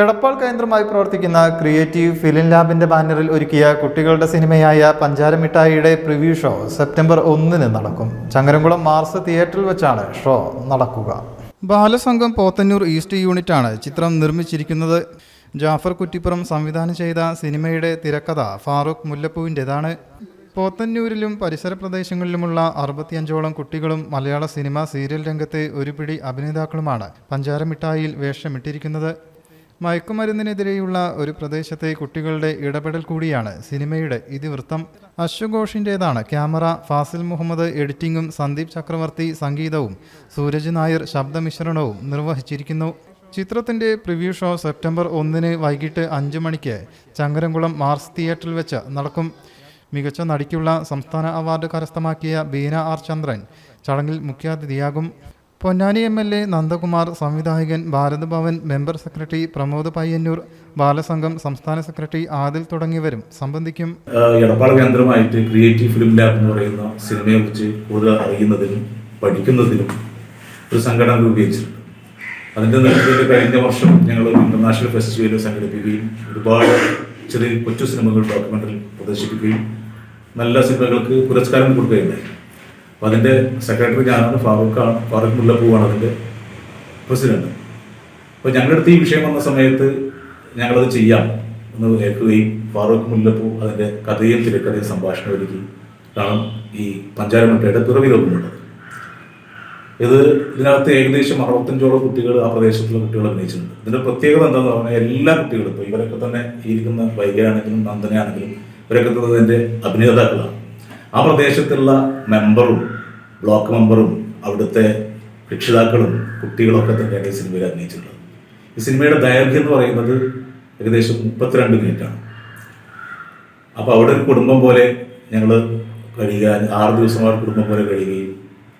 എടപ്പാൾ കേന്ദ്രമായി പ്രവർത്തിക്കുന്ന creative film ലാബിന്റെ ബാനറിൽ ഒരുക്കിയ കുട്ടികളുടെ സിനിമയായ പഞ്ചാരമിഠായിയുടെ പ്രിവ്യൂ ഷോ സെപ്റ്റംബർ ഒന്നിന് നടക്കും. ചങ്ങരംകുളം മാർസ് തിയേറ്ററിൽ വെച്ചാണ് ഷോ നടക്കുക. ബാലസംഘം പോത്തന്നൂർ ഈസ്റ്റ് യൂണിറ്റാണ് ചിത്രം നിർമ്മിച്ചിരിക്കുന്നത്. ജാഫർ കുറ്റിപ്പുറം സംവിധാനം ചെയ്ത സിനിമയുടെ തിരക്കഥ ഫാറൂഖ് മുല്ലപ്പൂവിന്റെതാണ് പോത്തന്നൂരിലും പരിസര പ്രദേശങ്ങളിലുമുള്ള അറുപത്തിയഞ്ചോളം കുട്ടികളും മലയാള സിനിമ സീരിയൽ രംഗത്തെ ഒരുപിടി അഭിനേതാക്കളുമാണ് പഞ്ചാരമിഠായിയിൽ വേഷമിട്ടിരിക്കുന്നത്. മയക്കുമരുന്നിനെതിരെയുള്ള ഒരു പ്രദേശത്തെ കുട്ടികളുടെ ഇടപെടൽ കൂടിയാണ് സിനിമയുടെ ഇതിവൃത്തം. അശ്വഘോഷിന്റേതാണ് ക്യാമറ ഫാസിൽ മുഹമ്മദ് എഡിറ്റിംഗും സന്ദീപ് ചക്രവർത്തി സംഗീതവും. സൂരജ് നായർ ശബ്ദമിശ്രണവും നിർവഹിച്ചിരിക്കുന്നു. ചിത്രത്തിന്റെ പ്രിവ്യൂ ഷോ സെപ്റ്റംബർ ഒന്നിന് വൈകിട്ട് അഞ്ച് മണിക്ക് ചങ്ങരംകുളം മാർസ് തിയേറ്ററിൽ വെച്ച് നടക്കും. മികച്ച നടിക്കുള്ള സംസ്ഥാന അവാർഡ് കരസ്ഥമാക്കിയ ബീന ആർ ചന്ദ്രൻ ചടങ്ങിൽ മുഖ്യാതിഥിയാകും. Ponnani M L A Nandakumar സംവിധായകൻ ഭാരതഭവൻ മെമ്പർ സെക്രട്ടറി പ്രമോദ് പയ്യന്നൂർ ബാലസംഘം സംസ്ഥാന സെക്രട്ടറി ആദിൽ തുടങ്ങിയവരും സംബന്ധിക്കും. എടപ്പാൾ കേന്ദ്രമായിട്ട് ക്രിയേറ്റീവ് ഫിലിം ലാബ് എന്ന് പറയുന്ന സിനിമയെ കുറിച്ച് കൂടുതൽ അറിയുന്നതിനും പഠിക്കുന്നതിനും ഒരു സംഘടന രൂപീകരിച്ചിട്ടുണ്ട് അതിന്റെ നേതൃത്വത്തിൽ കഴിഞ്ഞ വർഷം ഞങ്ങൾ ഇന്റർനാഷണൽ ഫെസ്റ്റിവൽ സംഘടിപ്പിക്കുകയും ഒരുപാട് ചെറിയ കൊച്ചു സിനിമകൾ ഡോക്യുമെന്ററി പ്രദർശിപ്പിക്കുകയും നല്ല സിനിമകൾക്ക് പുരസ്കാരം കൊടുക്കുകയുണ്ടായി. അപ്പോൾ അതിന്റെ സെക്രട്ടറി ഞാനാണ് ഫാറൂഖാണ് ഫാറൂഖ് മുല്ലപ്പൂവാണ് അതിന്റെ പ്രസിഡന്റ് അപ്പോൾ ഞങ്ങളുടെ അടുത്ത് ഈ വിഷയം വന്ന സമയത്ത് ഞങ്ങളത് ചെയ്യാം എന്ന് കേൾക്കുകയും ഫാറൂഖ് മുല്ലപ്പൂ അതിന്റെ കഥയും തിരക്കഥയും സംഭാഷണം ഒരുക്കി കാരണം ഈ പഞ്ചാരമുട്ടയുടെ ലോകമുണ്ട് ഇത് ഇതിനകത്ത് ഏകദേശം അറുപത്തഞ്ചോളം കുട്ടികൾ ആ പ്രദേശത്തുള്ള കുട്ടികൾ അഭിനയിച്ചിട്ടുണ്ട്. ഇതിന്റെ പ്രത്യേകത എന്താണെന്ന് പറഞ്ഞാൽ എല്ലാ കുട്ടികളും ഇപ്പോൾ ഇവരൊക്കെ തന്നെ ഇരിക്കുന്ന വൈകയാണെങ്കിലും നന്ദനയാണെങ്കിലും ഇവരൊക്കെ തന്നെ അതിന്റെ അഭിനേതാക്കളാണ്. ആ പ്രദേശത്തുള്ള മെമ്പറും ബ്ലോക്ക് മെമ്പറും അവിടുത്തെ രക്ഷിതാക്കളും കുട്ടികളൊക്കെ തന്നെയാണ് ഈ സിനിമയിൽ അഭിനയിച്ചിട്ടുള്ളത്. ഈ സിനിമയുടെ ദൈർഘ്യം എന്ന് പറയുന്നത് ഏകദേശം മുപ്പത്തിരണ്ട് മിനിറ്റാണ്. അപ്പോൾ അവിടെ ഒരു കുടുംബം പോലെ ഞങ്ങൾ കഴിയുക ആറ് ദിവസം ഒരു കുടുംബം പോലെ കഴിയുകയും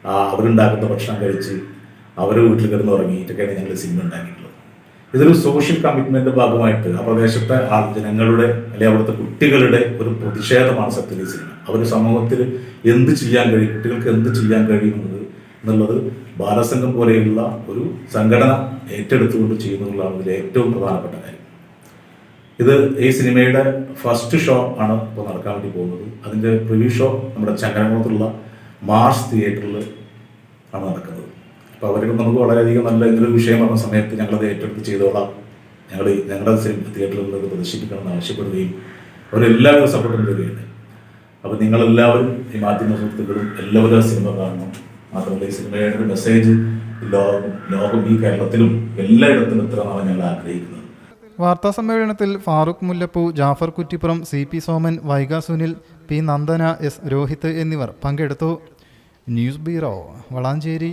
ആ അവരുണ്ടാക്കുന്ന ഭക്ഷണം കഴിച്ച് അവരെ വീട്ടിൽ കിടന്ന് ഉറങ്ങിയിട്ടൊക്കെയാണ് ഞങ്ങൾ സിനിമ ഉണ്ടാക്കിയിട്ടുള്ളത്. ഇതൊരു സോഷ്യൽ കമ്മിറ്റ്മെന്റ് ഭാഗമായിട്ട് ആ പ്രദേശത്തെ ആ ജനങ്ങളുടെ അല്ലെങ്കിൽ അവിടുത്തെ കുട്ടികളുടെ ഒരു പ്രതിഷേധമാണ് സത്യത്തിൽ സിനിമ. അവർ സമൂഹത്തിൽ എന്ത് ചെയ്യാൻ കഴിയും? കുട്ടികൾക്ക് എന്ത് ചെയ്യാൻ കഴിയുന്നത് എന്നുള്ളത് ബാലസംഘം പോലെയുള്ള ഒരു സംഘടന ഏറ്റെടുത്തുകൊണ്ട് ചെയ്യുന്നതിലാണ് ഇതിൽ ഏറ്റവും പ്രധാനപ്പെട്ട കാര്യം. ഇത് ഈ സിനിമയുടെ ഫസ്റ്റ് ഷോ ആണ് ഇപ്പോൾ നടക്കാൻ വേണ്ടി പോകുന്നത്. അതിന്റെ പ്രിവ്യൂ ഷോ നമ്മുടെ ചങ്ങനകുളത്തുള്ള മാർസ് തിയേറ്ററിൽ ആണ് നടക്കുന്നത്. അപ്പോൾ അവർക്ക് നമുക്ക് വളരെയധികം നല്ല ഇതൊരു വിഷയം പറഞ്ഞ സമയത്ത് ഞങ്ങളത് ഏറ്റെടുത്ത് ചെയ്തോളാം. ഞങ്ങൾ ഞങ്ങളുടെ സിനിമ തിയേറ്ററിൽ നിന്ന് പ്രദർശിപ്പിക്കണമെന്ന് ആവശ്യപ്പെടുകയും അവരെല്ലാവരും സപ്പോർട്ടും തരികയാണ് അപ്പോൾ നിങ്ങളെല്ലാവരും ഈ മാധ്യമ സുഹൃത്തുക്കളും എല്ലാവരും ആ സിനിമ കാണണം. മാത്രമല്ല ഈ സിനിമയുടെ ഒരു മെസ്സേജ് ലോകം ലോകം ഈ കേരളത്തിലും എല്ലായിടത്തും എത്തണമെന്നാണ് ഞങ്ങൾ ആഗ്രഹിക്കുന്നത്. വാർത്താ സമ്മേളനത്തിൽ ഫാറൂഖ് മുല്ലപ്പൂ Jafar Kuttippuram C P Soman Vaiga Sunil P Nandana S Rohit എന്നിവർ പങ്കെടുത്തു. News bureau Valanchery.